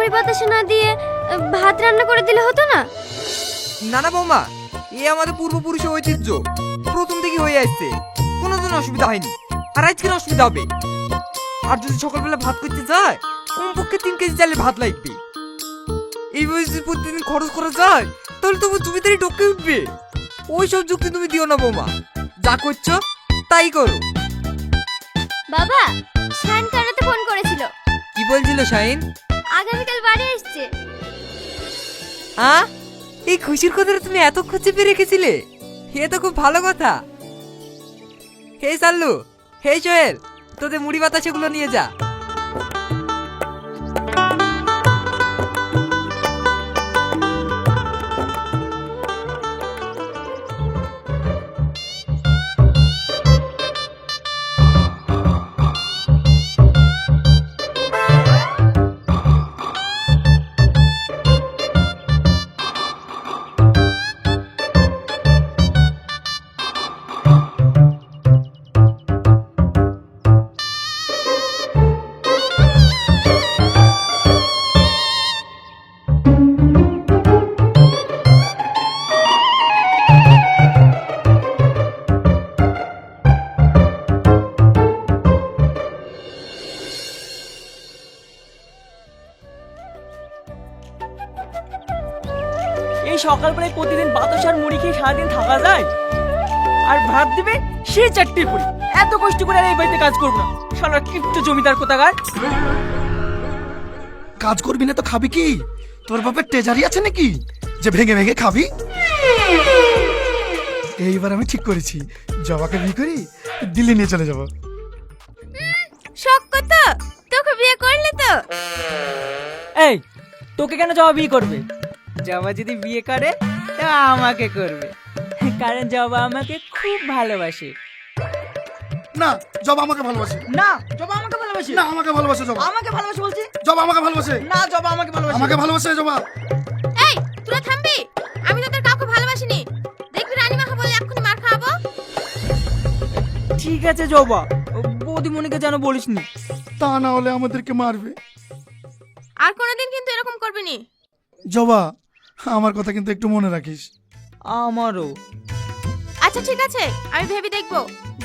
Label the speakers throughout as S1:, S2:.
S1: মুড়ি বাতাসে না দিয়ে ভাত রান্না করে দিলে হতো না?
S2: না না বৌমা এ আমাদের পূর্বপুরুষের ঐতিহ্য। প্রথম থেকে হয়ে আসছে। কোনোদিন অসুবিধা হয়নি। আর আজকের অসুবিধা হবে। আর যদি সকালবেলা ভাত করতে যায় কমপক্ষে তিন কেজি চালের ভাত লাগবে। এই বয়সে প্রতিদিন খরচ করা যায় তাহলে তবু জমিদারি ডকে উঠবে। ওই সব যুক্তি তুমি দিও না বৌমা। যা করছ তাই করো।
S1: বাবা শান কারাতে ফোন করেছিল।
S2: কি বলছিল শাহিন
S1: আগামীকাল বাড়ি আসছে।
S2: আ? এই খুশির কথাটা তুমি এত খুঁজে পেয়ে রেখেছিলে? এ তো খুব ভালো কথা। হে সাল্লু হে জয়েল তোদের মুড়ি বাতাসেগুলো নিয়ে যা।
S3: সকালবেলায় প্রতিদিন বাতাস আর মুড়ি খেয়ে সারাদিন থাকা যায়? আর ভাত দিবে সে চারটে পুরি এত কষ্ট করে আর এই বাড়িতে কাজ করব না। শালা কিপ্ত জমিদার কোথাকার?
S4: কাজ করবি না তো খাবি কি? তোর বাপের ট্রেজারি আছে নাকি? যে ভেঙে ভেঙে খাবি? এইবার আমি ঠিক করেছি। জবাকে বিয়ে করি দিল্লি নিয়ে চলে যাব।
S1: শখ কত? তোকে বিয়ে করলে তো।
S3: এই তোকে কেন জবা বিয়ে করবে? জবা যদি বিয়ে করে তা আমাকে করবে। কারণ জবা আমাকে খুব ভালোবাসে।
S4: না জবা আমাকে ভালোবাসে।
S3: না জবা আমাকে ভালোবাসে?
S4: না আমাকে ভালোবাসে জবা।
S3: আমাকে ভালোবাসে বলছি?
S4: জবা আমাকে ভালোবাসে।
S3: না জবা আমাকে ভালোবাসে।
S4: আমাকে ভালোবাসে জবা।
S1: এই তোরা থামবি? আমি তোদের কাউকে ভালোবাসিনি। দেখবি রানীমা বলে এক্ষুনি মার খাওয়াবো।
S3: ঠিক আছে জবা। বৌদিমণিকে যেন বলিসনি।
S4: তা না হলে আমাদেরকে মারবে।
S1: আর কোনোদিন কিন্তু এরকম করবি নি।
S4: জবা আমার কথা কিন্তু একটু মনে রাখিস।
S3: আমারও।
S1: আচ্ছা ঠিক আছে আমি ভেবে দেখব।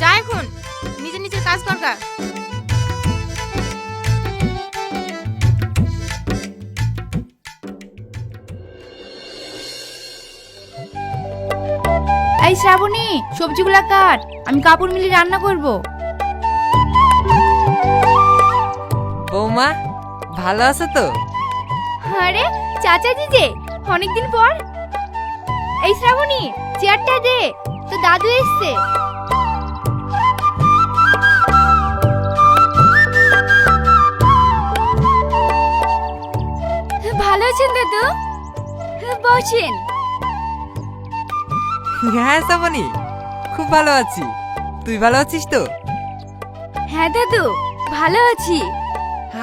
S1: যা এখন নিজে নিজের কাজ দরকার।
S5: এই শ্রাবণী সবজিগুলা কাট আমি কাপড় মিলি রান্না করব।
S2: বৌমা ভালো আছো তো?
S5: আরে চাচা জিজে অনেকদিন পর। এই শ্রাবণী চেয়ারটা দে তো দাদু এসছে। ভালো আছেন দাদু? বসেন।
S2: হ্যাঁ সাবনি খুব ভালো আছি। তুই ভালো আছিস তো?
S5: হ্যাঁ দাদু ভালো আছি।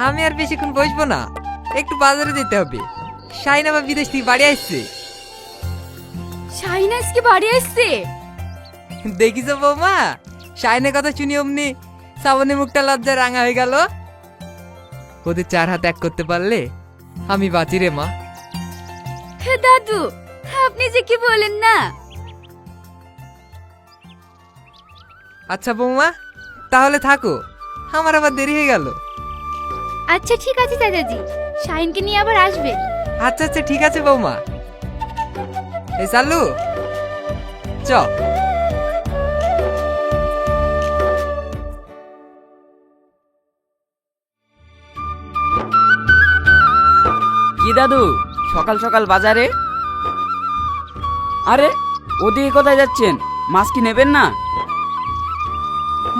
S2: আমি আর বেশিক্ষণ বসবো না একটু বাজারে যেতে হবে। শাহিন আবার বিদেশ থেকে বাড়ি আসছে।
S5: শাহিন আজকে বাড়ি এসছে
S2: দেখিস বৌমা? শাহিনের কথা শুনি অমনি শ্রাবণী মুখটা লজ্জায় রাঙা হয়ে গেল। ওদের চার হাত এক করতে পারলে আমি বাঁচি রে মা।
S5: হ্যাঁ দাদু আপনি যে কি বলেন না?
S2: আচ্ছা বৌমা তাহলে থাকো। আমার আবার দেরি হয়ে গেল।
S5: আচ্ছা ঠিক আছে দাদাজি। শাহিনকে নিয়ে আবার আসবে।
S2: আচ্ছা আচ্ছা ঠিক আছে বৌমা। এই চালু চ।
S3: কি দাদু সকাল সকাল বাজারে? আরে ওদিকে কোথায় যাচ্ছেন? মাছ কি নেবেন না?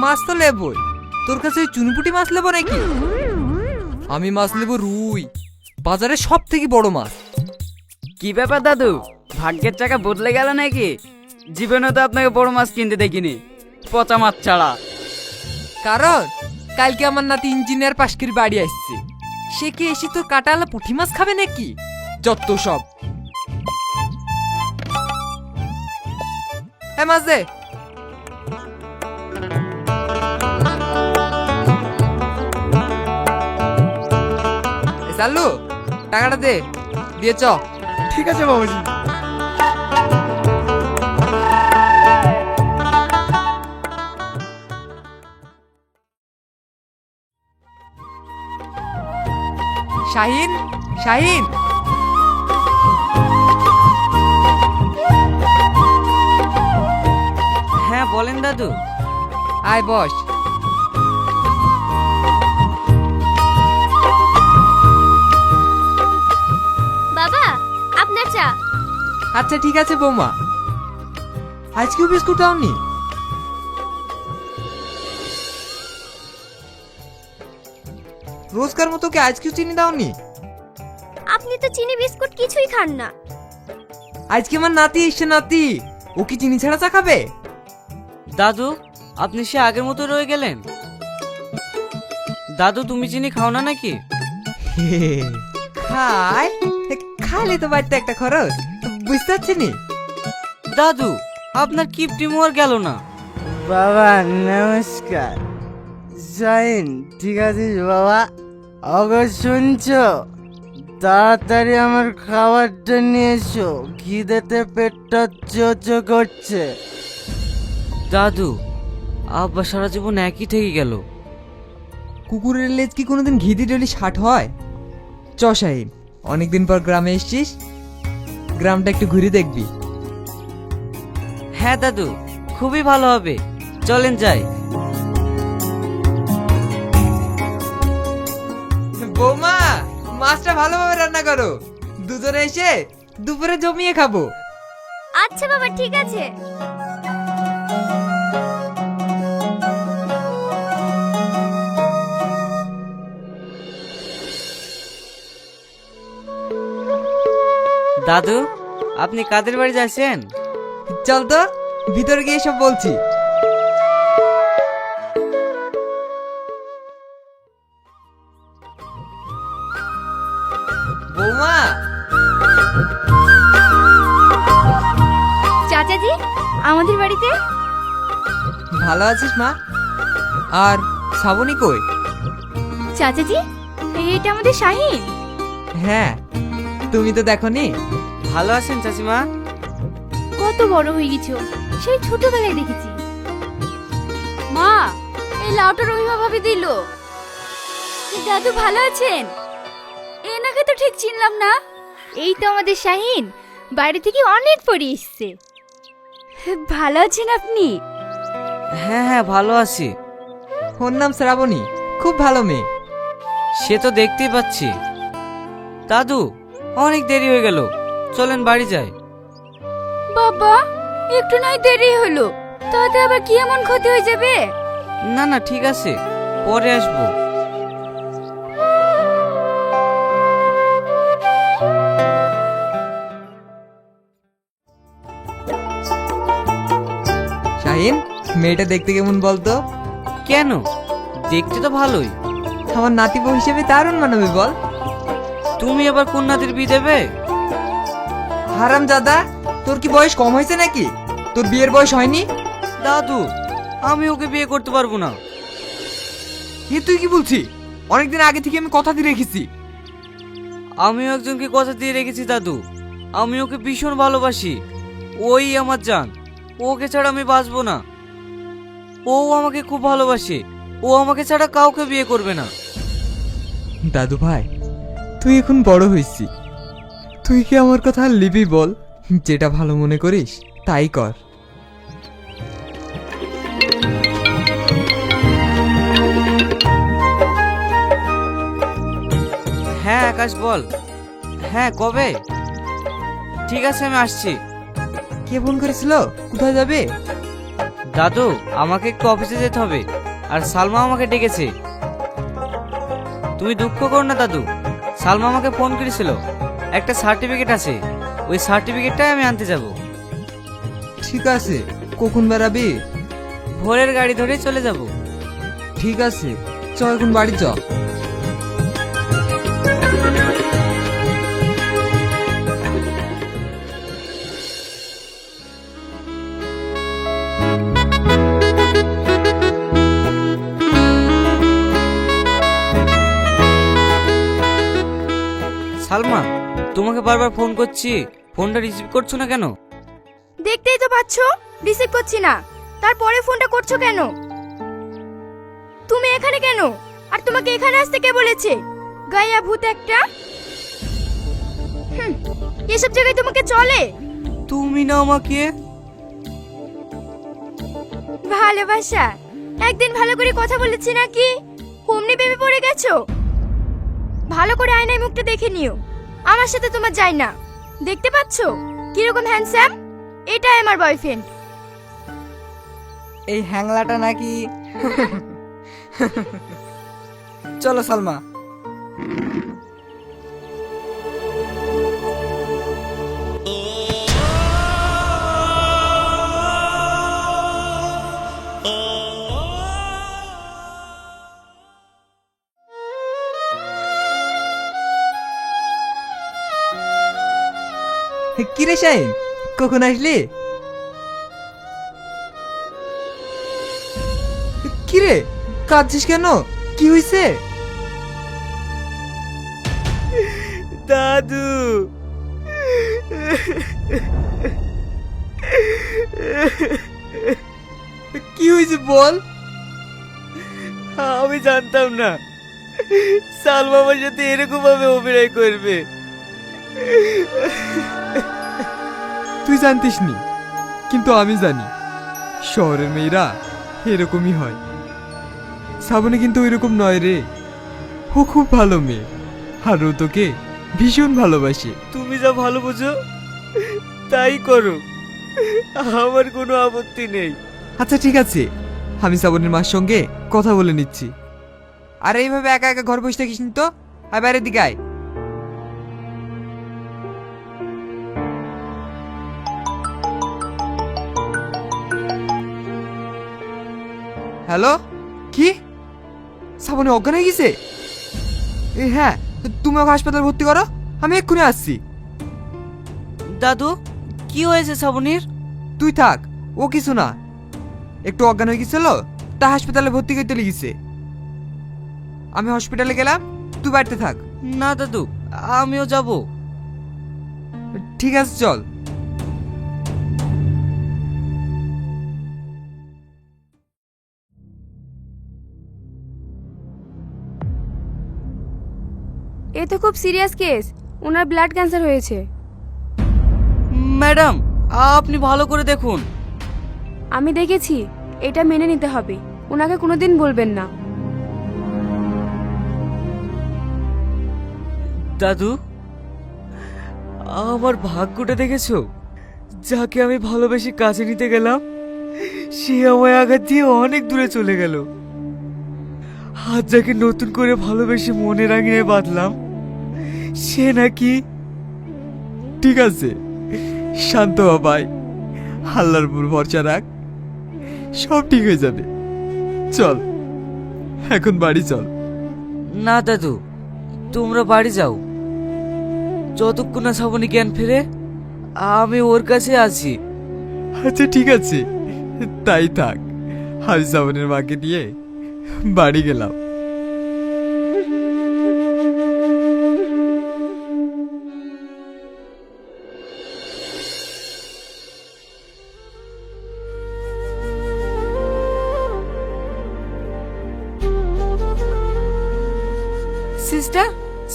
S2: মাছ তো লেবই তোর কাছে চুনপুটি মাছ নেব নাকি? আমি মাছ নেব রুই। বাজারে সব থেকে বড় মাছ।
S3: কি ব্যাপার দাদু? ভাগ্যের চাকা বদলে গেল নাকি? জীবনে তো আপনাকে বড় মাছ কিনতে দেখিনি। পচা মাছ ছাড়া।
S2: কারণ কালকে আমার নাতি ইঞ্জিনিয়ার পাশকির বাড়ি আসছে। সে কি এসে তোর কাটালা পুঁটি মাছ খাবে নাকি? যত সব। হ্যাঁ মাছ দে। চালু টাকাটা দে। দিয়ে চ।
S4: ঠিক আছে বাবাজি।
S2: শাহিন শাহিন।
S6: হ্যাঁ বলেন দাদু।
S2: আয় বস। আচ্ছা ঠিক আছে বৌমা। আজকেও বিস্কুট দাওনি রোজকার মতো কি আজকেও চিনি দাওনি?
S5: আপনি তো চিনি বিস্কুট কিছুই খান না।
S2: আজকে আমার নাতি এসছে নাতি। ও কি চিনি ছাড়া চা খাবে?
S6: দাদু আপনি সে আগের মতো রয়ে গেলেন। দাদু তুমি চিনি খাও না নাকি?
S2: খায়? খালে তো বাড়িতে একটা খরচ। বুঝতে পারছি নি?
S6: দাদু আপনার কিপটি মোয়ার গেল না?
S7: বাবা নমস্কার। জাইন ঠিক আছে বাবা? অগর শুনছো? তাড়াতাড়ি আমার খাবারটা নিয়ে এসো। খিদেতে পেটটা চোচো করছে।
S6: দাদু আব্বা সারা জীবন একই থেকে গেল।
S2: কুকুরের লেজ কি কোনোদিন ঘিদি ডলি ষাট হয়? চ শাহিন অনেকদিন পর গ্রামে এসছিস। গ্রামটা একটু ঘুরে দেখবি।
S6: হ্যাঁ দাদু খুবই ভালো হবে। চলেন যাই।
S2: বৌমা মাছটা ভালোভাবে রান্না করো। দুজনে এসে দুপুরে জমিয়ে খাব।
S5: আচ্ছা বাবা ঠিক আছে।
S6: দাদু আপনি কাদের বাড়ি যাচ্ছেন
S2: চল তো ভিতরে গিয়ে সব বলছি। বৌমা!
S5: চাচাজি আমাদের বাড়িতে?
S2: ভালো আছিস মা? আর শ্রাবণী কই?
S5: চাচাজি এটা আমাদের শাহিন।
S2: হ্যাঁ তুমি তো দেখনি?
S6: ভালো আছেন চাচিমা?
S5: কত বড় হয়ে গেছো সেই ছোটবেলায় দেখেছি। মা এই লাউটা রহিমা ভাবি দিল। দাদু ভালো আছেন? এনাকে তো ঠিক চিনলাম না। এই তো আমাদের শাহিন বাড়ি থেকে অনেক পরে এসছে। ভালো আছেন আপনি?
S6: হ্যাঁ হ্যাঁ ভালো আছি।
S2: ওর নাম শ্রাবণী খুব ভালো মেয়ে।
S6: সে তো দেখতেই পাচ্ছি। দাদু অনেক দেরি হয়ে গেল। চলেন বাড়ি যাই।
S5: বাবা একটু নয় দেরি হলো। তাতে আবার কি এমন ক্ষতি হয়ে যাবে?
S6: না না ঠিক আছে। পরে আসব।
S2: শাহিন মেয়েটা দেখতে কেমন বলতো?
S6: কেন? দেখতে তো ভালোই।
S2: আমার নাতি হিসেবে দারুণ মানবে বল।
S6: তুমি আবার কন্যাদের বিয়ে দেবে?
S2: হারাম দাদা তোর কি বয়স কম হয়েছে নাকি? তোর বিয়ের বয়স হয়নি?
S6: দাদু আমি ওকে বিয়ে করতে পারব না।
S2: এ তুই কি বলছি? অনেকদিন আগে থেকে আমি কথা দিয়ে রেখেছি।
S6: আমিও একজনকে কথা দিয়ে রেখেছি দাদু। আমি ওকে ভীষণ ভালোবাসি। ওই আমার জান। ওকে ছাড়া আমি বাঁচবো না। ও আমাকে খুব ভালোবাসে। ও আমাকে ছাড়া কাউকে বিয়ে করবে না।
S2: দাদু ভাই তুই এখন বড় হয়েছি তুই কি আমার কথা আর লিবি বল? যেটা ভালো মনে করিস তাই কর।
S6: হ্যাঁ আকাশ বল। হ্যাঁ কবে? ঠিক আছে আমি আসছি।
S2: কে ফোন করেছিল? কোথায় যাবে?
S6: দাদু আমাকে একটু অফিসে যেতে হবে। আর সালমা আমাকে ডেকেছে। তুমি দুঃখ কর না দাদু। সালমা আমাকে ফোন করেছিল। একটা সার্টিফিকেট আছে। ওই সার্টিফিকেটটাই আমি আনতে যাব।
S2: ঠিক আছে। কখন বেড়াবি?
S6: ভোরের গাড়ি ধরে চলে যাব।
S2: ঠিক আছে। চ এখন বাড়ি চ।
S6: সালমা তোমাকে বারবার ফোন করছি। ফোনটা রিসিভ করছ না কেন?
S5: দেখতেই তো পাচ্ছ রিসিভ করছি না। তারপরে ফোনটা করছ কেন? তুমি এখানে কেন? আর তোমাকে এখানে আসতে কে বলেছে? গায়া ভূত একটা। হুম, এসব জায়গায় তোমাকে চলে?
S6: তুমি না আমাকে?
S5: ভালোবাসা। একদিন ভালো করে কথা বলেছি নাকি? অমনি ভেবে পড়ে গেছো? ভালো করে আয়নায় মুখটা দেখে নিও। আমার সাথে তোমার যায় না। দেখতে পাচ্ছো? কীরকম হ্যান্ডসাম এটাই আমার বয়ফ্রেন্ড
S2: এই হ্যাংলাটা নাকি? চলো সালমা। কিরে শাইন কখন আসলি? কিরে কাঁদছিস কেন? কি হয়েছে
S6: দাদু।
S2: কি হয়েছে বল?
S6: আমি জানতাম না। সালমা আমার সাথে এরকম ভাবে অভিনয় করবে।
S2: তুই জানতিস নি কিন্তু আমি জানি শহরের মেয়েরা এরকমই হয়। শ্রাবণী কিন্তু ওইরকম নয় রে। ও খুব ভালো মেয়ে আর ও তোকে ভীষণ ভালোবাসে।
S6: তুমি যা ভালো বোঝো তাই করো। আমার কোনো আপত্তি নেই।
S2: আচ্ছা ঠিক আছে। আমি শ্রাবণীর মার সঙ্গে কথা বলে নিচ্ছি। আর এইভাবে একা একা ঘর বসে থাকিস নি তো? আর বাইরের দিকে আয়। হ্যালো? কি? শ্রাবণী অজ্ঞান হয়ে গেছে? এ হ্যাঁ তুমি ওকে হাসপাতালে ভর্তি করো। আমি এক্ষুনি আসছি।
S6: দাদু কি হয়েছে শ্রাবণীর
S2: তুই থাক ও কিছু না। একটু অজ্ঞান হয়ে গেছিল তা হাসপাতালে ভর্তি করতে লেগেছে আমি হসপিটালে গেলাম তুই বাড়িতে থাক।
S6: না দাদু আমিও যাব।
S2: ঠিক আছে চল।
S5: এ তো খুব সিরিয়াস কেস ওনার ব্লাড ক্যান্সার হয়েছে।
S6: ম্যাডাম আপনি ভালো করে দেখুন।
S5: আমি দেখেছি এটা মেনে নিতে হবে। ওনাকে কোনোদিন বলবেন না।
S6: দাদু আমার ভাগ্যটা দেখেছ? যাকে আমি ভালোবেসে কাছে নিতে গেলাম সে আমায় আঘাত দিয়ে অনেক দূরে চলে গেল। আজ যাকে নতুন করে ভালোবেসে মনে রাঙিয়ে বাঁধলাম সে নাকি?
S2: ঠিক আছে। শান্ত হ ভাই। আল্লাহর উপর ভরসা রাখ। সব ঠিক হয়ে যাবে। চল। এখন বাড়ি চল।
S6: না দাদু তোমরা বাড়ি যাও। যতক্ষণ না শ্রাবণী জ্ঞান ফেরে আমি ওর কাছে আছি।
S2: আচ্ছা ঠিক আছে। তাই থাক। আমি শ্রাবণের মাকে নিয়ে বাড়ি গেলাম।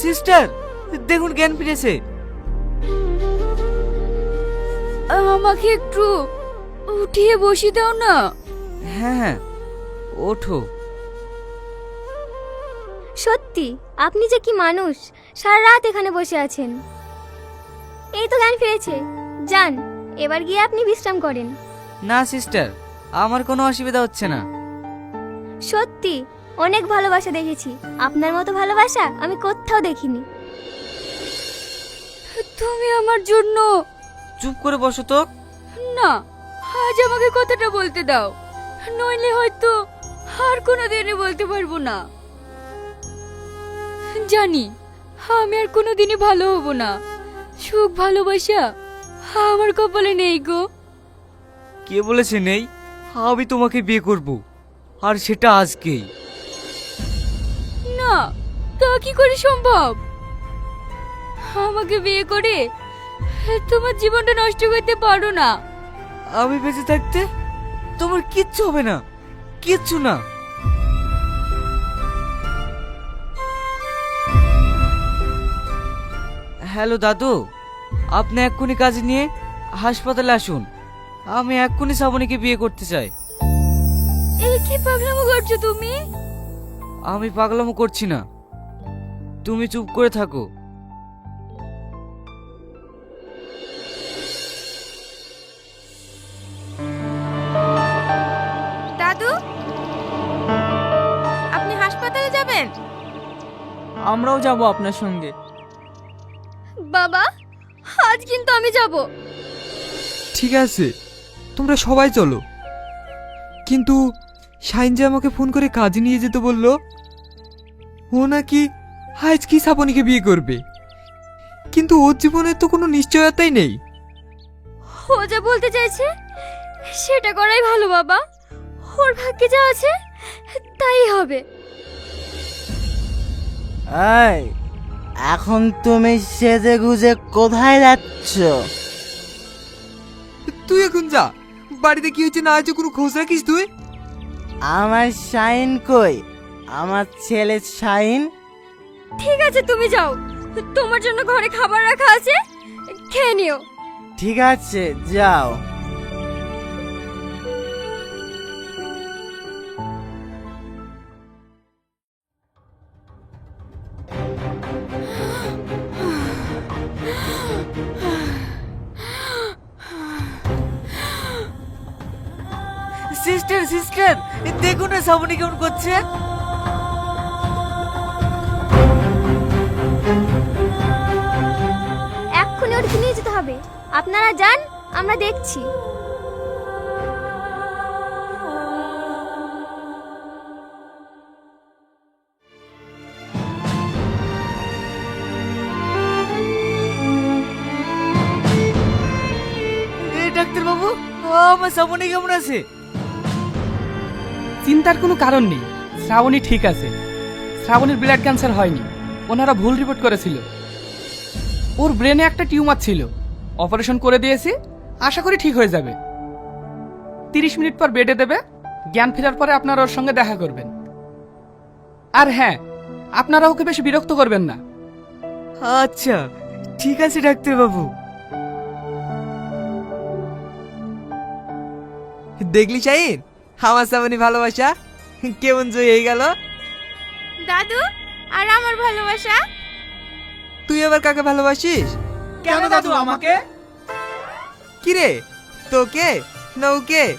S6: সিস্টার দেখুন জ্ঞান ফিরেছে।
S5: আমাকে একটু উঠিয়ে বসিয়ে দাও না।
S6: হ্যাঁ হ্যাঁ ওঠো।
S8: সত্যি আপনি যে কি মানুষ সারা রাত এখানে বসে আছেন। এই তো জ্ঞান ফিরেছে। যান এবার গিয়ে আপনি বিশ্রাম করেন।
S6: না সিস্টার আমার কোনো অসুবিধা হচ্ছে না।
S8: সত্যি অনেক ভালোবাসা দেখেছি। আপনার মতো ভালোবাসা আমি কোথাও দেখিনি।
S5: তুমি আমার জন্য।
S6: চুপ করে বসো তো।
S5: না আজ আমাকে কথাটা বলতে দাও। নইলে হয়তো আর কোনো দিনে বলতে পারব না। জানি আমি আর কোনো দিনই ভালো হব না। সুখ ভালোবাসা আমার কপালে নেই গো।
S6: কে বলেছে নেই? আমি তোমাকে বিয়ে করব। আর সেটা আজকেই।
S5: না তা কি করে সম্ভব? আমাকে বিয়ে করে তোমার জীবনটা নষ্ট করতে পারো না।
S6: আমি বেঁচে থাকতে তোমার কিচ্ছু হবে না কিচ্ছু না। হ্যালো দাদু আপনি এক্ষুনি কাজ নিয়ে হাসপাতালে আসুন। আমি এক্ষুনি শ্রাবণীকে বিয়ে করতে চাই।
S5: এই কি পাগলামো করছ তুমি?
S6: আমি পাগলামো করছি না। তুমি চুপ করে থাকো।
S1: দাদু? আপনি হাসপাতালে যাবেন?
S9: আমরাও যাব আপনার সঙ্গে।
S5: বাবা আজ কিন্তু আমি যাব।
S2: ঠিক আছে তোমরা সবাই চলো। কিন্তু শাইন যে আমাকে ফোন করে কাজে নিয়ে যেতে বলল ও নাকি আজ কি সাপনিকে বিয়ে করবে। কিন্তু ওর জীবনের তো কোনো নিশ্চয়তাই নেই।
S5: ও যা বলতে চাইছে সেটা করাই ভালো বাবা। ওর ভাগ্যে যা আছে তাই হবে।
S7: এই এখন তুমি সেজে গুজে কোথায় যাচ্ছ?
S2: তুই এখন যা বাড়িতে কি হচ্ছে না হচ্ছে কোনো খোঁজ রাখিস তুই?
S7: আমার শাইন কই? আমার ছেলে শাইন
S5: ঠিক আছে তুমি যাও। তোমার জন্য ঘরে খাবার রাখা আছে। খেয়ে নিও।
S7: ঠিক আছে যাও।
S6: সিস্টার সিস্টার দেখুন না শ্রাবণী কেমন করছে?
S8: এক্ষুনি ওর নিয়ে যেতে হবে। আপনারা যান আমরা দেখছি।
S6: এ ডাক্তার বাবু আমার শ্রাবণী কেমন আছে?
S9: চিন্তার কোনো কারণ নেই। শ্রাবণী ঠিক আছে। শ্রাবণীর ব্লাড ক্যান্সার হয়নি। ওনারা ভুল রিপোর্ট করেছিল। ওর ব্রেনে একটা টিউমার ছিল। অপারেশন করে দিয়েছি আশা করি ঠিক হয়ে যাবে। তিরিশ মিনিট পর বেডে দেবে জ্ঞান ফেরার পরে আপনারা ওর সঙ্গে দেখা করবেন। আর হ্যাঁ আপনারা ওকে বেশি বিরক্ত করবেন না।
S6: আচ্ছা ঠিক আছে ডাক্তার বাবু
S2: দেখলি শাইন আমার সামনে ভালোবাসা? কেমন জয় হয়ে গেল?
S1: দাদু আর আমার ভালোবাসা?
S2: তুই আবার কাকে ভালোবাসিস?
S9: কেন দাদু আমাকে?
S2: কি রে তোকে? না ওকে